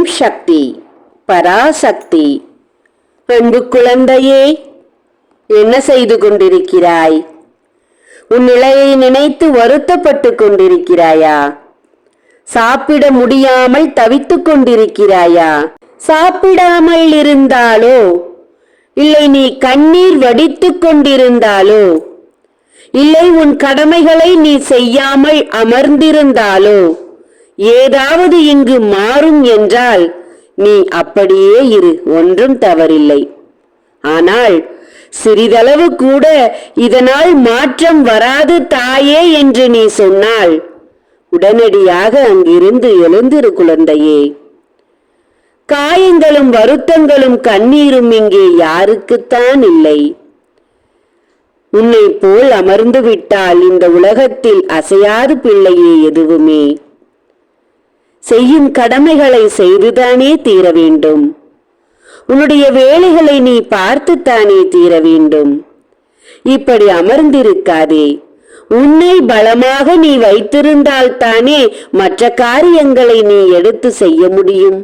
ஓம் Shakti Parashakti. Bend குழந்தையே என்ன செய்து கொண்டிருக்கிறாய்? உன் நிலையை நினைத்து வருத்தப்பட்டு கொண்டிருக்கிறாயா? சாப்பிட முடியாமல் தவித்துக் கொண்டிருக்கிறாயா? சாப்பிடாமல் இருந்தாலோ? இல்லை நீ கண்ணீர் வடித்துக் கொண்டிருந்தாலோ? இல்லை உன் கடமைகளை நீ செய்யாமல் அமர்ந்திருந்தாலோ? ஏதாவது இங்கு மாறும் என்றால் நீ அப்படியே இரு ஒன்றும் தவறில்லை. ஆனால் சிறிதளவு கூட இதனால் மாற்றம் வராது தாயே என்று நீ சொன்னால் உடனடியாக அங்கிருந்து எழுந்திரு குழந்தையே. காயங்களும் வருத்தங்களும் கண்ணீரும் இங்கே யாருக்குத்தான் இல்லை. உன்னை போல் அமர்ந்து விட்டால் இந்த உலகத்தில் அசையாது பிள்ளையே எதுவுமே. செய்யும் கடமைகளை செய்துதானே தீர வேண்டும். உன்னுடைய வேலைகளை நீ பார்த்துத்தானே தீர வேண்டும். இப்படி அமர்ந்திருக்காதே. உன்னை பலமாக நீ வைத்திருந்தால் தானே மற்ற காரியங்களை நீ எடுத்து செய்ய முடியும்.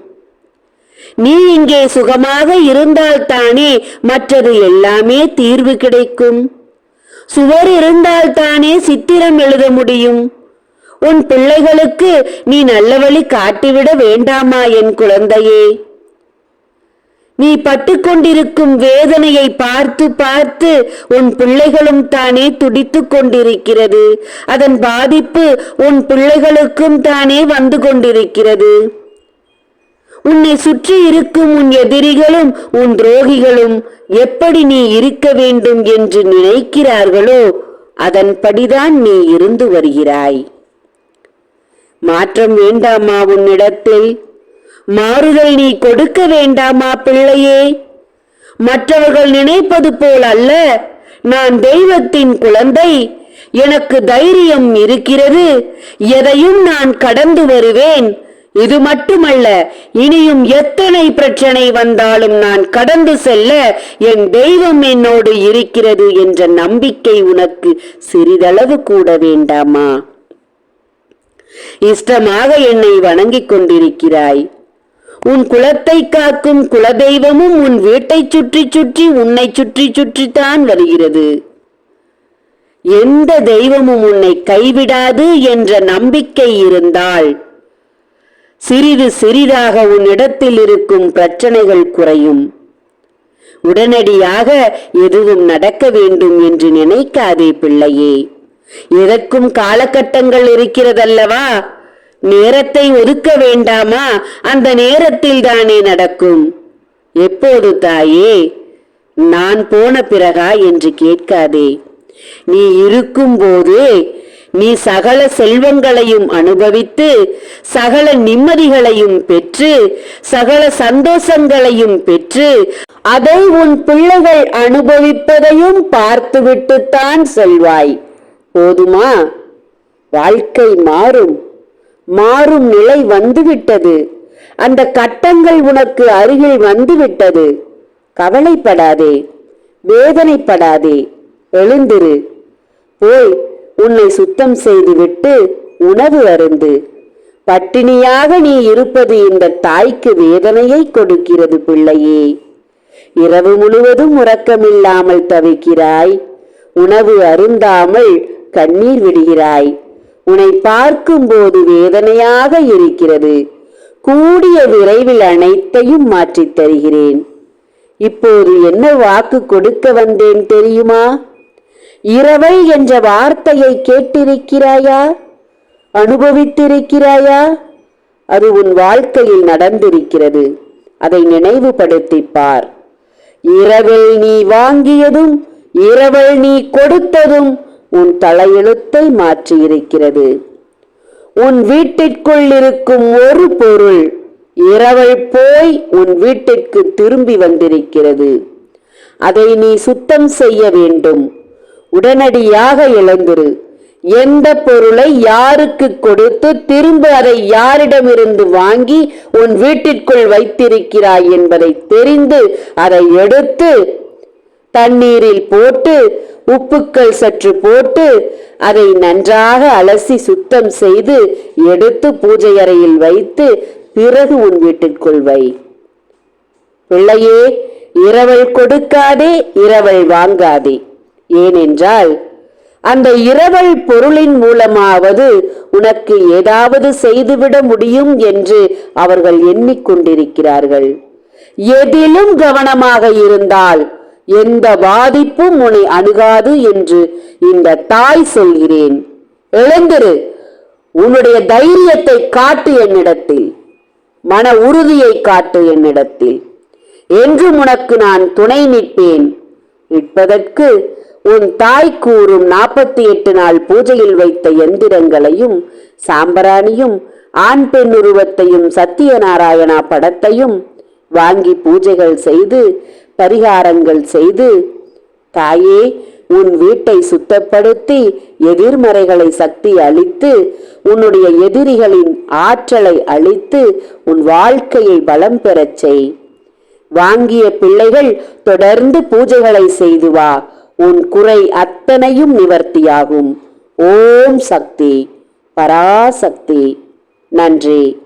நீ இங்கே சுகமாக இருந்தால்தானே மற்றது எல்லாமே தீர்வு கிடைக்கும். சுவர் இருந்தால்தானே சித்திரம் எழுத முடியும். உன் பிள்ளைகளுக்கு நீ நல்ல வழி காட்டிவிட வேண்டாமா என் குழந்தையே? நீ பட்டுக்கொண்டிருக்கும் வேதனையை பார்த்து பார்த்து உன் பிள்ளைகளும் தானே துடித்துக் கொண்டிருக்கிறது. அதன் பாதிப்பு உன் பிள்ளைகளுக்கும் தானே வந்து கொண்டிருக்கிறது. உன்னை சுற்றி இருக்கும் உன் எதிரிகளும் உன் துரோகிகளும் எப்படி நீ இருக்க வேண்டும் என்று நினைக்கிறார்களோ அதன்படிதான் நீ இருந்து வருகிறாய். மாற்றம் வேண்டாமா உன்னிடத்தில்? மாறுதல் நீ கொடுக்க வேண்டாமா பிள்ளையே? மற்றவர்கள் நினைப்பது போல் அல்ல நான் தெய்வத்தின் குழந்தை எனக்கு தைரியம் இருக்கிறது எதையும் நான் கடந்து வருவேன். இது மட்டுமல்ல இனியும் எத்தனை பிரச்சனை வந்தாலும் நான் கடந்து செல்ல என் தெய்வம் என்னோடு இருக்கிறது என்ற நம்பிக்கை உனக்கு சிறிதளவு கூட வேண்டாமா? இஷ்டமாக என்னை வணங்கிக் கொண்டிருக்கிறாய். உன் குலத்தை காக்கும் குலதெய்வமும் உன் வீட்டை சுற்றி சுற்றி உன்னை சுற்றி சுற்றித்தான் வருகிறது. எந்த தெய்வமும் உன்னை கைவிடாது என்ற நம்பிக்கை இருந்தால் சிறிது சிறிதாக உன்னிடத்தில் இருக்கும் பிரச்சனைகள் குறையும். உடனடியாக எதுவும் நடக்க வேண்டும் என்று நினைக்காதே பிள்ளையே. எதற்கும் காலகட்டங்கள் இருக்கிறதல்லவா? நேரத்தை ஒதுக்க வேண்டாமா? அந்த நேரத்தில் தானே நடக்கும். எப்போது தாயே? நான் போன பிறகா என்று கேட்காதே. நீ இருக்கும்போது நீ சகல செல்வங்களையும் அனுபவித்து சகல நிம்மதிகளையும் பெற்று சகல சந்தோஷங்களையும் பெற்று அதை உன் பிள்ளைகள் அனுபவிப்பதையும் பார்த்துவிட்டுத்தான் செல்வாய். போதுமா? வாழ்க்கை மாறும். மாறும் நிலை வந்துவிட்டது. அந்த கட்டங்கள் உனக்கு அருகில் வந்துவிட்டது. கவலைப்படாதே. வேதனைப்படாதே. எழுந்திரு. போய் உன்னை சுத்தம் செய்துவிட்டு உணவு அருந்து பட்டினியாக நீ இருப்பது இந்த தாய்க்கு வேதனையை கொடுக்கிறது பிள்ளையே. இரவு முழுவதும் உறக்கமில்லாமல் தவிக்கிறாய். உணவு அருந்தாமல் கண்ணீர் விடுகிறாய். உன்னை பார்க்கும்போது வேதனையாக இருக்கிறது. கூடிய விரைவில் அனைத்தையும் மாற்றித் தருகிறேன். இப்போது என்ன வாக்கு கொடுக்க வந்தேன் தெரியுமா? இரவை என்ற வார்த்தையை கேட்டிருக்கிறாயா? அனுபவித்திருக்கிறாயா? அது உன் வாழ்க்கையில் நடந்திருக்கிறது. அதை நினைவுபடுத்திப் பார். இரவில் நீ வாங்கியதும் இரவல் நீ கொடுத்ததும் உன் தலையெழுத்தை மாற்றியிருக்கிறது. உன் வீட்டிற்குள் இருக்கும் ஒரு பொருள் இரவல் போய் உன் வீட்டிற்கு திரும்பி வந்திருக்கிறது. அதை நீ சுத்தம் செய்ய வேண்டும். உடனடியாக எழுந்திரு. எந்த பொருளை யாருக்கு கொடுத்து திரும்ப அதை யாரிடமிருந்து வாங்கி உன் வீட்டிற்குள் வைத்திருக்கிறாய் என்பதை தெரிந்து அதை எடுத்து தண்ணீரில் போட்டு உப்புக்கள் சற்று போட்டு அதை நன்றாக அலசி சுத்தம் செய்து எடுத்து பூஜை அறையில் வைத்து பிறகு உன் வீட்டிற்குள் வை. பிள்ளையே இரவல் கொடுக்காதே இரவல் வாங்காதே. ஏனென்றால் அந்த இரவல் பொருளின் மூலமாவது உனக்கு ஏதாவது செய்துவிட முடியும் என்று அவர்கள் எண்ணிக்கொண்டிருக்கிறார்கள் எதிலும் கவனமாக இருந்தால் எந்த பாதிப்பும் உன்னை அணுகாது என்று இந்த தாய் சொல்கிறேன். எழுந்திரு. உன்னுடைய தைரியத்தை காட்டு என்னிடத்தில். மன உறுதியை காட்டு என்னிடத்தில். என்றும் உனக்கு நான் துணை நிற்பேன். நிற்பதற்கு உன் தாய் கூறும் நாற்பத்தி எட்டு நாள் பூஜையில் வைத்த எந்திரங்களையும் சாம்பராணியும் ஆண் பெண் உருவத்தையும் சத்தியநாராயணா படத்தையும் வாங்கி பூஜைகள் செய்து பரிகாரங்கள் செய்து தாயே உன் வீட்டை சுத்தப்படுத்தி எதிர்மறைகளை சக்தி அளித்து உன்னுடைய எதிரிகளின் ஆற்றலை அழித்து உன் வாழ்க்கையை பலம் பெறச் செய். வாங்கிய பிள்ளைகள் தொடர்ந்து பூஜைகளை செய்து வா. உன் குறை அத்தனையும் நிவர்த்தியாகும். ஓம் சக்தி பராசக்தி. நன்றி.